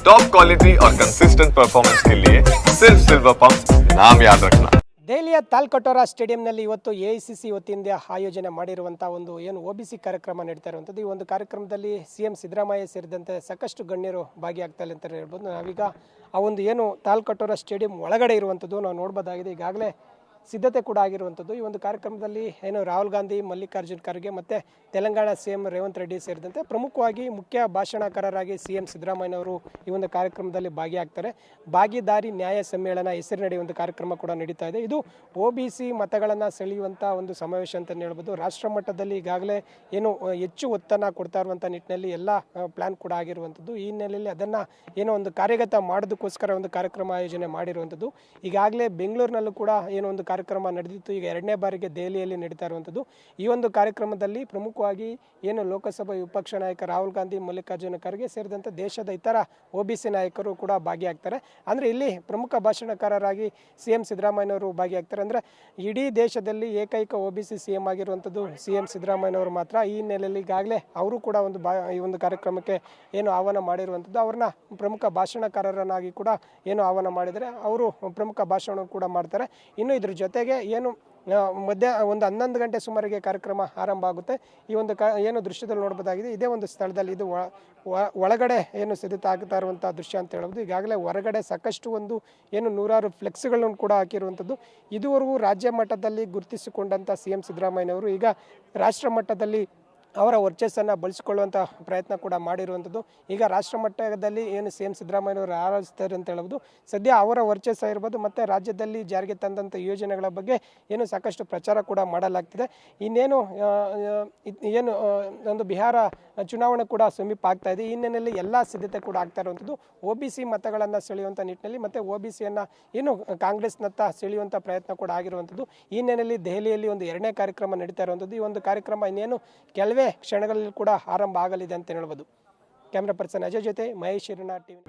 Top quality और consistent performance के लिए सिर्फ सिल्वर पंप नाम याद रखना ದೆಹಲಿಯ ತಾಲ್ಕಟೋರಾ ಸ್ಟೇಡಿಯಂನಲ್ಲಿ ಇವತ್ತು ಎ ಐ ಸಿ ಸಿ ವತಿಯಿಂದ ಆಯೋಜನೆ ಮಾಡಿರುವಂಥ ಒಂದು ಏನು ಒ ಬಿ ಸಿ ಕಾರ್ಯಕ್ರಮ ನಡೀತಾ ಇರುವಂಥದ್ದು ಈ ಒಂದು ಕಾರ್ಯಕ್ರಮದಲ್ಲಿ ಸಿ ಎಂ ಸಿದ್ದರಾಮಯ್ಯ ಸೇರಿದಂತೆ ಸಾಕಷ್ಟು ಗಣ್ಯರು ಭಾಗಿಯಾಗ್ತಾರೆ ಅಂತ ಹೇಳ್ಬೋದು ನಾವೀಗ ಆ ಒಂದು ಏನು ತಾಲ್ಕಟೋರಾ ಸ್ಟೇಡಿಯಂ ಒಳಗಡೆ ಇರುವಂಥದ್ದು ನಾವು ನೋಡ್ಬೋದಾಗಿದೆ ಈಗಾಗಲೇ ಸಿದ್ಧತೆ ಕೂಡ ಆಗಿರುವಂಥದ್ದು. ಈ ಒಂದು ಕಾರ್ಯಕ್ರಮದಲ್ಲಿ ಏನು ರಾಹುಲ್ ಗಾಂಧಿ, ಮಲ್ಲಿಕಾರ್ಜುನ್ ಖರ್ಗೆ ಮತ್ತು ತೆಲಂಗಾಣ ಸಿ ಎಂ ರೇವಂತ್ ರೆಡ್ಡಿ ಸೇರಿದಂತೆ ಪ್ರಮುಖವಾಗಿ ಮುಖ್ಯ ಭಾಷಣಕಾರರಾಗಿ ಸಿ ಎಂ ಸಿದ್ದರಾಮಯ್ಯನವರು ಈ ಒಂದು ಕಾರ್ಯಕ್ರಮದಲ್ಲಿ ಭಾಗಿಯಾಗ್ತಾರೆ. ಭಾಗಿದಾರಿ ನ್ಯಾಯ ಸಮ್ಮೇಳನ ಹೆಸರಿನಡಿ ಒಂದು ಕಾರ್ಯಕ್ರಮ ಕೂಡ ನಡೀತಾ ಇದೆ. ಇದು ಒ ಬಿ ಸಿ ಮತಗಳನ್ನು ಸೆಳೆಯುವಂಥ ಒಂದು ಸಮಾವೇಶ ಅಂತಲೇ ಹೇಳ್ಬೋದು. ರಾಷ್ಟ್ರ ಮಟ್ಟದಲ್ಲಿ ಈಗಾಗಲೇ ಏನು ಹೆಚ್ಚು ಒತ್ತನ್ನು ಕೊಡ್ತಾ ಇರುವಂಥ ನಿಟ್ಟಿನಲ್ಲಿ ಎಲ್ಲ ಪ್ಲ್ಯಾನ್ ಕೂಡ ಆಗಿರುವಂಥದ್ದು. ಈ ಹಿನ್ನೆಲೆಯಲ್ಲಿ ಅದನ್ನು ಏನೋ ಒಂದು ಕಾರ್ಯಗತ ಮಾಡೋದಕ್ಕೋಸ್ಕರ ಒಂದು ಕಾರ್ಯಕ್ರಮ ಆಯೋಜನೆ ಮಾಡಿರುವಂಥದ್ದು. ಈಗಾಗಲೇ ಬೆಂಗಳೂರಿನಲ್ಲೂ ಕೂಡ ಏನೋ ಒಂದು ಕಾರ್ಯಕ್ರಮ ನಡೆದಿತ್ತು. ಈಗ ಎರಡನೇ ಬಾರಿಗೆ ದೆಹಲಿಯಲ್ಲಿ ನಡೀತಾ ಇರುವಂಥದ್ದು ಈ ಒಂದು ಕಾರ್ಯಕ್ರಮದಲ್ಲಿ ಪ್ರಮುಖವಾಗಿ ಏನು ಲೋಕಸಭಾ ವಿಪಕ್ಷ ನಾಯಕ ರಾಹುಲ್ ಗಾಂಧಿ, ಮಲ್ಲಿಕಾರ್ಜುನ ಖರ್ಗೆ ಸೇರಿದಂತೆ ದೇಶದ ಇತರ ಒ ನಾಯಕರು ಕೂಡ ಭಾಗಿಯಾಗ್ತಾರೆ. ಅಂದರೆ ಇಲ್ಲಿ ಪ್ರಮುಖ ಭಾಷಣಕಾರರಾಗಿ ಸಿ ಎಂ ಸಿದ್ದರಾಮಯ್ಯನವರು ಭಾಗಿಯಾಗ್ತಾರೆ. ಅಂದರೆ ಇಡೀ ದೇಶದಲ್ಲಿ ಏಕೈಕ O B C C M ಆಗಿರುವಂಥದ್ದು ಸಿ ಎಂ ಸಿದ್ದರಾಮಯ್ಯನವರು ಮಾತ್ರ. ಈ ಹಿನ್ನೆಲೆಯಲ್ಲಿ ಈಗಾಗಲೇ ಅವರು ಕೂಡ ಒಂದು ಬಾ, ಈ ಒಂದು ಕಾರ್ಯಕ್ರಮಕ್ಕೆ ಏನು ಆಹ್ವಾನ ಮಾಡಿರುವಂಥದ್ದು ಅವ್ರನ್ನ ಪ್ರಮುಖ ಭಾಷಣಕಾರರನ್ನಾಗಿ ಕೂಡ ಏನು ಆಹ್ವಾನ ಮಾಡಿದರೆ ಅವರು ಪ್ರಮುಖ ಭಾಷಣ ಕೂಡ ಮಾಡ್ತಾರೆ. ಇನ್ನು ಇದ್ರ ಜೊತೆಗೆ ಏನು ಮಧ್ಯ, ಒಂದು ಹನ್ನೊಂದು ಗಂಟೆ ಸುಮಾರಿಗೆ ಕಾರ್ಯಕ್ರಮ ಆರಂಭ ಆಗುತ್ತೆ. ಈ ಒಂದು ಕ, ಏನು ದೃಶ್ಯದಲ್ಲಿ ನೋಡ್ಬೋದಾಗಿದೆ, ಇದೇ ಒಂದು ಸ್ಥಳದಲ್ಲಿ ಇದು ಒಳಗಡೆ ಏನು ಸಿದ್ಧತೆ ಆಗ್ತಾ ಇರುವಂಥ ದೃಶ್ಯ ಅಂತ ಹೇಳ್ಬೋದು ಈಗಾಗಲೇ ಹೊರಗಡೆ ಸಾಕಷ್ಟು ಒಂದು ಏನು ನೂರಾರು ಫ್ಲೆಕ್ಸ್ಗಳನ್ನು ಕೂಡ ಹಾಕಿರುವಂಥದ್ದು ಇದುವರೆಗೂ ರಾಜ್ಯ ಮಟ್ಟದಲ್ಲಿ ಗುರುತಿಸಿಕೊಂಡಂಥ ಸಿ ಎಂ ಸಿದ್ದರಾಮಯ್ಯನವರು ಈಗ ರಾಷ್ಟ್ರ ಮಟ್ಟದಲ್ಲಿ ಅವರ ವರ್ಚಸ್ಸನ್ನು ಬಳಸಿಕೊಳ್ಳುವಂಥ ಪ್ರಯತ್ನ ಕೂಡ ಮಾಡಿರುವಂಥದ್ದು. ಈಗ ರಾಷ್ಟ್ರ ಮಟ್ಟದಲ್ಲಿ ಏನು ಸಿ ಎಂ ಸಿದ್ದರಾಮಯ್ಯವರು ಆರಾಧಿಸ್ತಾರೆ ಅಂತ ಹೇಳ್ಬೋದು ಸದ್ಯ ಅವರ ವರ್ಚಸ್ಸ ಇರ್ಬೋದು, ಮತ್ತು ರಾಜ್ಯದಲ್ಲಿ ಜಾರಿಗೆ ತಂದಂಥ ಯೋಜನೆಗಳ ಬಗ್ಗೆ ಏನು ಸಾಕಷ್ಟು ಪ್ರಚಾರ ಕೂಡ ಮಾಡಲಾಗ್ತಿದೆ. ಇನ್ನೇನು ಏನು ಒಂದು ಬಿಹಾರ ಚುನಾವಣೆ ಕೂಡ ಸಮೀಪ ಇದೆ. ಈ ಹಿನ್ನೆಲೆಯಲ್ಲಿ ಎಲ್ಲ ಸಿದ್ಧತೆ ಕೂಡ ಆಗ್ತಾ ಇರುವಂಥದ್ದು. ಒ ಬಿ ಸಿ ಮತಗಳನ್ನು ಸೆಳೆಯುವಂಥ ನಿಟ್ಟಿನಲ್ಲಿ ಮತ್ತು ಒ ಬಿ ಸಿಯನ್ನು ಏನು ಕಾಂಗ್ರೆಸ್ನತ್ತ ಸೆಳೆಯುವಂಥ ಪ್ರಯತ್ನ ಕೂಡ ಆಗಿರುವಂಥದ್ದು. ಈ ಹಿನ್ನೆಲೆಯಲ್ಲಿ ದೆಹಲಿಯಲ್ಲಿ ಒಂದು ಎರಡನೇ ಕಾರ್ಯಕ್ರಮ ನಡೀತಾ ಇರುವಂಥದ್ದು. ಈ ಒಂದು ಕಾರ್ಯಕ್ರಮ ಇನ್ನೇನು ಕೆಲವೇ ಕ್ಷಣಗಳಲ್ಲಿ ಕೂಡ ಆರಂಭ ಆಗಲಿದೆ ಅಂತ ಹೇಳ್ಬೋದು. ಕ್ಯಾಮ್ರಾ ಪರ್ಸನ್ ಅಜಯ್ ಜೊತೆ ಮಹೇಶ್ ಟಿವಿ.